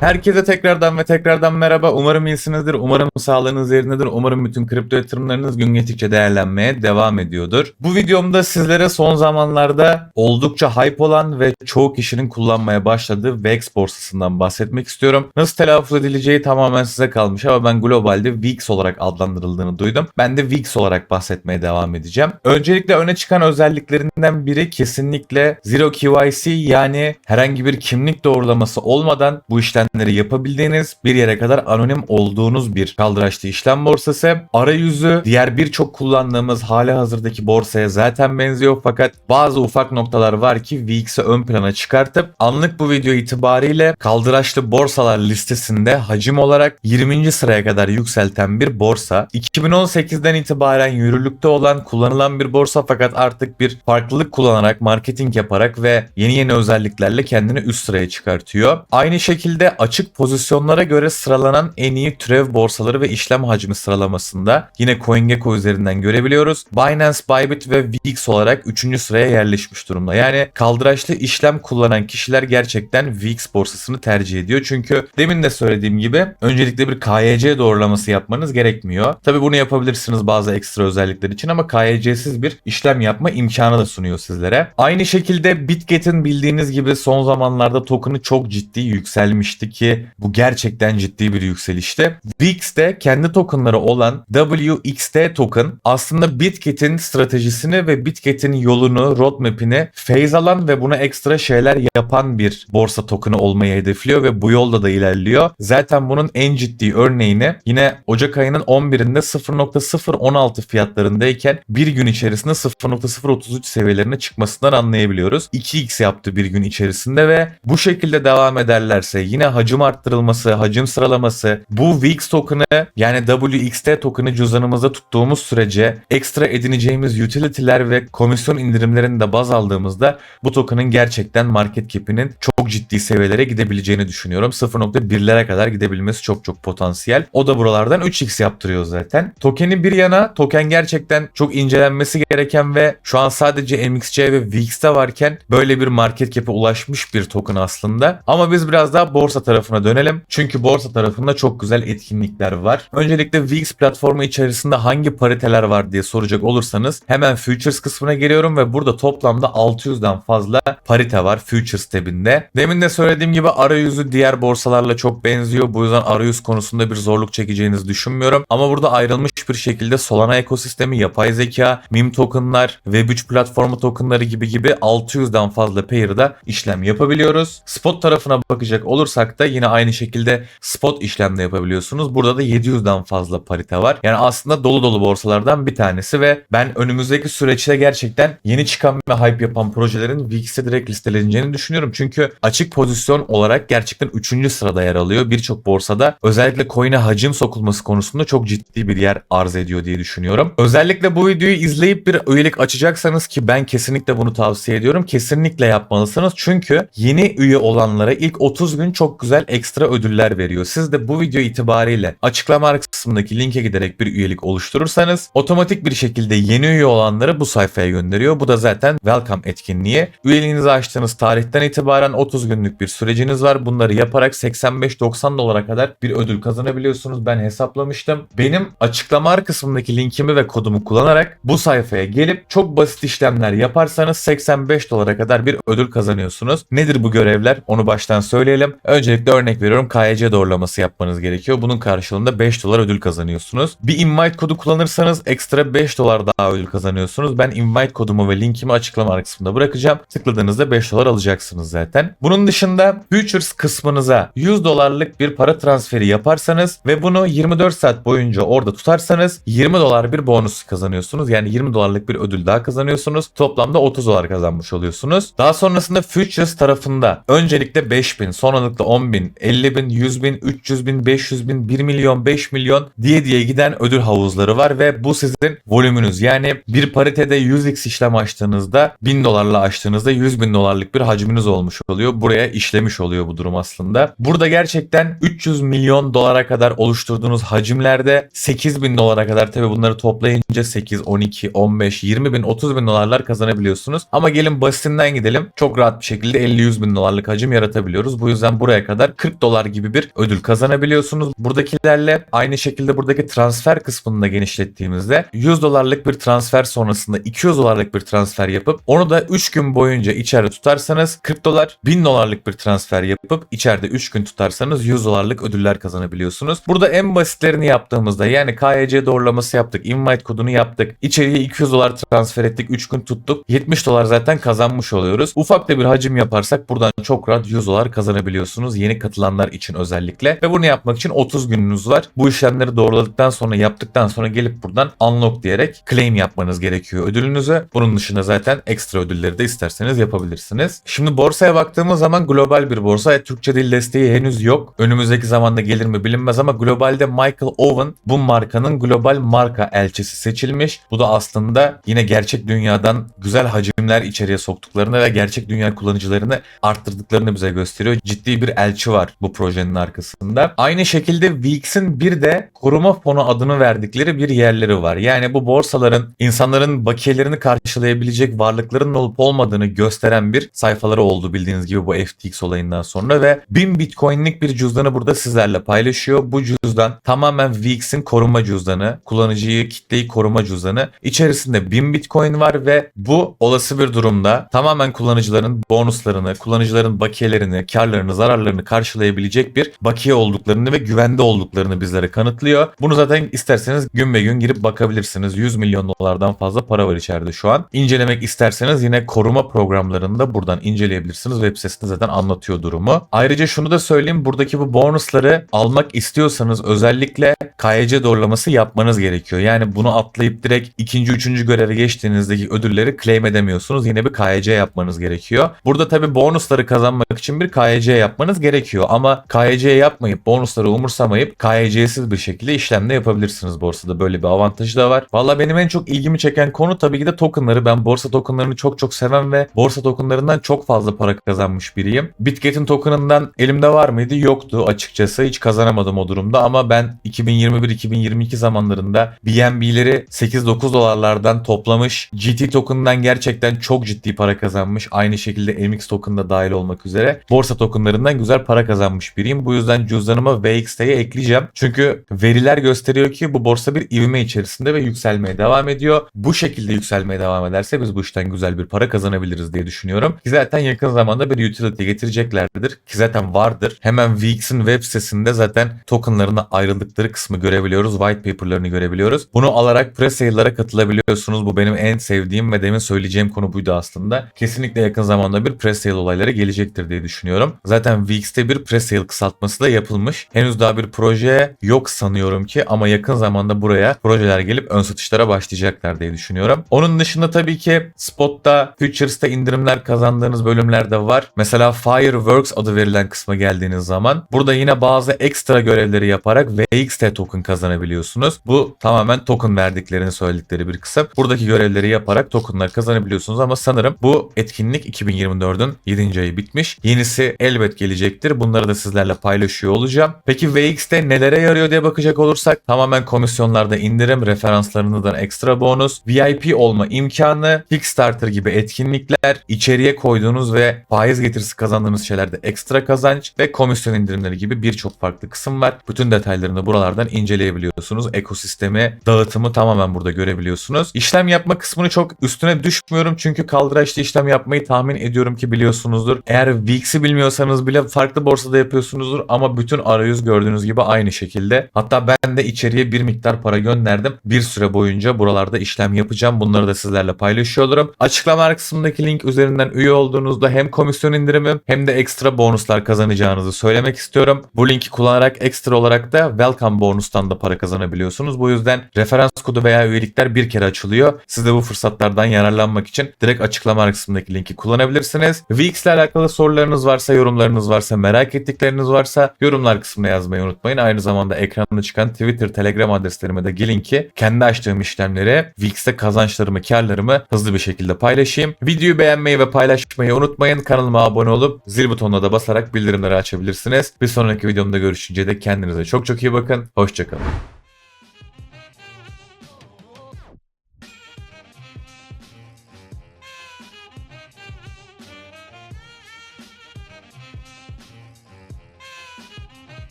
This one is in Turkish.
Herkese tekrardan ve tekrardan merhaba. Umarım iyisinizdir. Umarım sağlığınız yerindedir. Umarım bütün kripto yatırımlarınız gün geçtikçe değerlenmeye devam ediyordur. Bu videomda sizlere son zamanlarda oldukça hype olan ve çoğu kişinin kullanmaya başladığı VEX borsasından bahsetmek istiyorum. Nasıl telaffuz edileceği tamamen size kalmış ama ben globalde VIX olarak adlandırıldığını duydum. Ben de VIX olarak bahsetmeye devam edeceğim. Öncelikle öne çıkan özelliklerinden biri kesinlikle Zero KYC yani herhangi bir kimlik doğrulaması olmadan bu işlemleri yapabildiğiniz bir yere kadar anonim olduğunuz bir kaldıraçlı işlem borsası. Arayüzü diğer birçok kullandığımız hali hazırdaki borsaya zaten benziyor fakat bazı ufak noktalar var ki VX'i ön plana çıkartıp anlık bu video itibariyle kaldıraçlı borsalar listesinde hacim olarak 20. sıraya kadar yükselten bir borsa. 2018'den itibaren yürürlükte olan kullanılan bir borsa fakat artık bir farklılık kullanarak marketing yaparak ve yeni yeni özelliklerle kendini üst sıraya çıkartıyor. Aynı şekilde açık pozisyonlara göre sıralanan en iyi türev borsaları ve işlem hacmi sıralamasında yine CoinGecko üzerinden görebiliyoruz. Binance, Bybit ve VIX olarak 3. sıraya yerleşmiş durumda. Yani kaldıraçlı işlem kullanan kişiler gerçekten VIX borsasını tercih ediyor. Çünkü demin de söylediğim gibi öncelikle bir KYC doğrulaması yapmanız gerekmiyor. Tabi bunu yapabilirsiniz bazı ekstra özellikler için ama KYC'siz bir işlem yapma imkanı da sunuyor sizlere. Aynı şekilde Bitget'in bildiğiniz gibi son zamanlarda token'ı çok ciddi yükselmişti ki bu gerçekten ciddi bir yükselişti. VIX'te kendi tokenları olan WXT token aslında Bitget'in stratejisini ve Bitget'in yolunu, roadmap'ini phase alan ve buna ekstra şeyler yapan bir borsa token'ı olmayı hedefliyor ve bu yolda da ilerliyor. Zaten bunun en ciddi örneğini yine Ocak ayının 11'inde 0.016 fiyatlarındayken bir gün içerisinde 0.033 seviyelerine çıkmasından anlayabiliyoruz. 2x yaptı bir gün içerisinde ve bu şekilde devam ederlerse yine hacim arttırılması, hacim sıralaması, bu VIX token'ı yani WXT token'ı cüzdanımızda tuttuğumuz sürece ekstra edineceğimiz utility'ler ve komisyon indirimlerini de baz aldığımızda bu token'ın gerçekten market cap'inin çok ciddi seviyelere gidebileceğini düşünüyorum. 0.1'lere kadar gidebilmesi çok çok potansiyel. O da buralardan 3x yaptırıyor zaten. Token'i bir yana token gerçekten çok incelenmesi gereken ve şu an sadece MXC ve VIX'te varken böyle bir market cap'e ulaşmış bir token aslında. Ama biz biraz daha borsa tarafına dönelim. Çünkü borsa tarafında çok güzel etkinlikler var. Öncelikle VIX platformu içerisinde hangi pariteler var diye soracak olursanız hemen Futures kısmına geliyorum ve burada toplamda 600'den fazla parite var Futures tabinde. Demin de söylediğim gibi arayüzü diğer borsalarla çok benziyor. Bu yüzden arayüz konusunda bir zorluk çekeceğinizi düşünmüyorum. Ama burada ayrılmış bir şekilde Solana ekosistemi, yapay zeka, meme tokenlar, Web3 platformu tokenları gibi gibi 600'den fazla pair'da işlem yapabiliyoruz. Spot tarafına bakacak olursak da yine aynı şekilde spot işlemde yapabiliyorsunuz. Burada da 700'den fazla parite var. Yani aslında dolu dolu borsalardan bir tanesi ve ben önümüzdeki süreçte gerçekten yeni çıkan ve hype yapan projelerin VIX'e direkt listeleneceğini düşünüyorum. Çünkü açık pozisyon olarak gerçekten 3. sırada yer alıyor. Birçok borsada özellikle coin'e hacim sokulması konusunda çok ciddi bir yer arz ediyor diye düşünüyorum. Özellikle bu videoyu izleyip bir üyelik açacaksanız ki ben kesinlikle bunu tavsiye ediyorum. Kesinlikle yapmalısınız. Çünkü yeni üye olanlara ilk 30 gün çok güzel ekstra ödüller veriyor. Siz de bu video itibariyle açıklama kısmındaki linke giderek bir üyelik oluşturursanız otomatik bir şekilde yeni üye olanları bu sayfaya gönderiyor. Bu da zaten welcome etkinliği. Üyeliğinizi açtığınız tarihten itibaren 30 günlük bir süreciniz var. Bunları yaparak 85-90 dolara kadar bir ödül kazanabiliyorsunuz. Ben hesaplamıştım. Benim açıklama kısmındaki linkimi ve kodumu kullanarak bu sayfaya gelip çok basit işlemler yaparsanız 85 dolara kadar bir ödül kazanıyorsunuz. Nedir bu görevler? Onu baştan söyleyelim. Öncelikle örnek veriyorum KYC doğrulaması yapmanız gerekiyor. Bunun karşılığında 5 dolar ödül kazanıyorsunuz. Bir invite kodu kullanırsanız ekstra 5 dolar daha ödül kazanıyorsunuz. Ben invite kodumu ve linkimi açıklama kısmında bırakacağım. Tıkladığınızda 5 dolar alacaksınız zaten. Bunun dışında Futures kısmınıza 100 dolarlık bir para transferi yaparsanız ve bunu 24 saat boyunca orada tutarsanız 20 dolar bir bonus kazanıyorsunuz. Yani 20 dolarlık bir ödül daha kazanıyorsunuz. Toplamda 30 dolar kazanmış oluyorsunuz. Daha sonrasında Futures tarafında öncelikle 5000, sonralıkla 10.000, 50.000, 100.000, 300.000, 500.000, 1 milyon, 5 milyon diye diye giden ödül havuzları var ve bu sizin volümünüz. Yani bir paritede 100x işlem açtığınızda 1000 dolarla açtığınızda 100 bin dolarlık bir hacminiz olmuş oluyor. Buraya işlemiş oluyor bu durum aslında. Burada gerçekten 300 milyon dolara kadar oluşturduğunuz hacimlerde 8 bin dolara kadar tabi bunları toplayınca 8, 12, 15, 20 bin, 30 bin dolarlar kazanabiliyorsunuz. Ama gelin basitinden gidelim. Çok rahat bir şekilde 50-100 bin dolarlık hacim yaratabiliyoruz. Bu yüzden buraya kadar kadar 40 dolar gibi bir ödül kazanabiliyorsunuz. Buradakilerle aynı şekilde buradaki transfer kısmını da genişlettiğimizde 100 dolarlık bir transfer sonrasında 200 dolarlık bir transfer yapıp onu da 3 gün boyunca içeride tutarsanız 40 dolar 1000 dolarlık bir transfer yapıp içeride 3 gün tutarsanız 100 dolarlık ödüller kazanabiliyorsunuz. Burada en basitlerini yaptığımızda yani KYC doğrulaması yaptık, invite kodunu yaptık, içeriye 200 dolar transfer ettik, 3 gün tuttuk. 70 dolar zaten kazanmış oluyoruz. Ufak da bir hacim yaparsak buradan çok rahat 100 dolar kazanabiliyorsunuz yeni katılanlar için özellikle. Ve bunu yapmak için 30 gününüz var. Bu işlemleri doğruladıktan sonra yaptıktan sonra gelip buradan unlock diyerek claim yapmanız gerekiyor ödülünüzü. Bunun dışında zaten ekstra ödülleri de isterseniz yapabilirsiniz. Şimdi borsaya baktığımız zaman global bir borsa. E, Türkçe dil desteği henüz yok. Önümüzdeki zamanda gelir mi bilinmez ama globalde Michael Owen bu markanın global marka elçisi seçilmiş. Bu da aslında yine gerçek dünyadan güzel hacimler içeriye soktuklarını ve gerçek dünya kullanıcılarını arttırdıklarını bize gösteriyor. Ciddi bir elçi var bu projenin arkasında. Aynı şekilde VIX'in bir de koruma fonu adını verdikleri bir yerleri var. Yani bu borsaların insanların bakiyelerini karşılayabilecek varlıkların olup olmadığını gösteren bir sayfaları oldu bildiğiniz gibi bu FTX olayından sonra ve 1000 Bitcoin'lik bir cüzdanı burada sizlerle paylaşıyor. Bu cüzdan tamamen VIX'in koruma cüzdanı, kullanıcıyı, kitleyi koruma cüzdanı. İçerisinde 1000 Bitcoin var ve bu olası bir durumda tamamen kullanıcıların bonuslarını, kullanıcıların bakiyelerini, karlarını, zararlarını karşılayabilecek bir bakiye olduklarını ve güvende olduklarını bizlere kanıtlıyor. Bunu zaten isterseniz gün be gün girip bakabilirsiniz. 100 milyon dolardan fazla para var içeride şu an. İncelemek isterseniz yine koruma programlarını da buradan inceleyebilirsiniz. Web sitesinde zaten anlatıyor durumu. Ayrıca şunu da söyleyeyim. Buradaki bu bonusları almak istiyorsanız özellikle KYC doğrulaması yapmanız gerekiyor. Yani bunu atlayıp direkt ikinci, üçüncü göreve geçtiğinizdeki ödülleri claim edemiyorsunuz. Yine bir KYC yapmanız gerekiyor. Burada tabi bonusları kazanmak için bir KYC yapmanız gerekiyor. Ama KYC yapmayıp bonusları umursamayıp KYC'siz bir şekilde işlemde yapabilirsiniz borsada. Böyle bir avantajı da var. Valla benim en çok ilgimi çeken konu tabii ki de tokenları. Ben borsa tokenlarını çok çok seven ve borsa tokenlarından çok fazla para kazanmış biriyim. Bitget'in tokenından elimde var mıydı? Yoktu açıkçası. Hiç kazanamadım o durumda ama ben 2021-2022 zamanlarında BNB'leri 8-9 dolarlardan toplamış. GT token'dan gerçekten çok ciddi para kazanmış. Aynı şekilde MX token da dahil olmak üzere. Borsa tokenlarından güzel para kazanmış biriyim. Bu yüzden cüzdanıma VXT'ye ekleyeceğim. Çünkü veriler gösteriyor ki bu borsa bir ivme içerisinde ve yükselmeye devam ediyor. Bu şekilde yükselmeye devam ederse biz bu işten güzel bir para kazanabiliriz diye düşünüyorum. Ki zaten yakın zamanda bir utility getireceklerdir. Ki zaten vardır. Hemen VX'in web sitesinde zaten tokenlarına ayrıldıkları kısmı görebiliyoruz. White paper'larını görebiliyoruz. Bunu alarak pre-sale'lara katılabiliyorsunuz. Bu benim en sevdiğim ve demin söyleyeceğim konu buydu aslında. Kesinlikle yakın zamanda bir pre-sale olayları gelecektir diye düşünüyorum. Zaten VX'te bir pre-sale kısaltması da yapılmış. Henüz daha bir proje yok sanıyorum ki ama yakın zamanda buraya projeler gelip ön satışlara başlayacaklar diye düşünüyorum. Onun dışında tabii ki Spot'ta, Futures'ta indirimler kazandığınız bölümler de var. Mesela Fireworks adı verilen kısma geldiğiniz zaman burada yine bazı ekstra görevleri yaparak VXT token kazanabiliyorsunuz. Bu tamamen token verdiklerini söyledikleri bir kısım. Buradaki görevleri yaparak tokenlar kazanabiliyorsunuz ama sanırım bu etkinlik 2024'ün 7. ayı bitmiş. Yenisi elbet gelecektir. Bunları da sizlerle paylaşıyor olacağım. Peki VXT nelere yarıyor diye bakacak olursak tamamen komisyonlarda indirim, referanslarından ekstra bonus, VIP olma imkanı, Kickstarter gibi etkinlikler, içeriye koyduğunuz ve faiz getirisi kazandığınız şeylerde ekstra kazanç ve komisyon indirimleri gibi birçok farklı kısım var. Bütün detaylarını buralardan inceleyebiliyorsunuz. Ekosistemi, dağıtımı tamamen burada görebiliyorsunuz. İşlem yapma kısmını çok üstüne düşmüyorum çünkü kaldıraçlı işlem yapmayı tahmin ediyorum ki biliyorsunuzdur. Eğer VIX'i bilmiyorsanız bile farklı borsada yapıyorsunuzdur ama bütün arayüz gördüğünüz gibi aynı şekilde. Hatta ben de içeriye bir miktar para gönderdim. Bir süre boyunca buralarda işlem yapacağım. Bunları da sizlerle paylaşıyorum. Açıklama kısmındaki link üzerinden üye olduğunuzda hem komisyon indirimi hem de ekstra bonuslar kazanacağınızı söylemek istiyorum. Bu linki kullanarak ekstra olarak da welcome bonustan da para kazanabiliyorsunuz. Bu yüzden referans kodu veya üyelikler bir kere açılıyor. Siz de bu fırsatlardan yararlanmak için direkt açıklama kısmındaki linki kullanabilirsiniz. VX ile alakalı sorularınız varsa, yorumlarınız varsa, merak ettikleriniz varsa yorumlar kısmına yazmayı unutmayın. Aynı zamanda ekranda çıkan Twitter, Telegram adreslerime de gelin ki kendi açtığım işlemleri, VX'te kazançlarımı, karlarımı hızlı bir şekilde paylaşayım. Videoyu beğenmeyi ve paylaşmayı unutmayın. Kanalıma abone olup zil butonuna da basarak bildirimleri açabilirsiniz. Bir sonraki videomda görüşünce de kendinize çok çok iyi bakın. Hoşçakalın.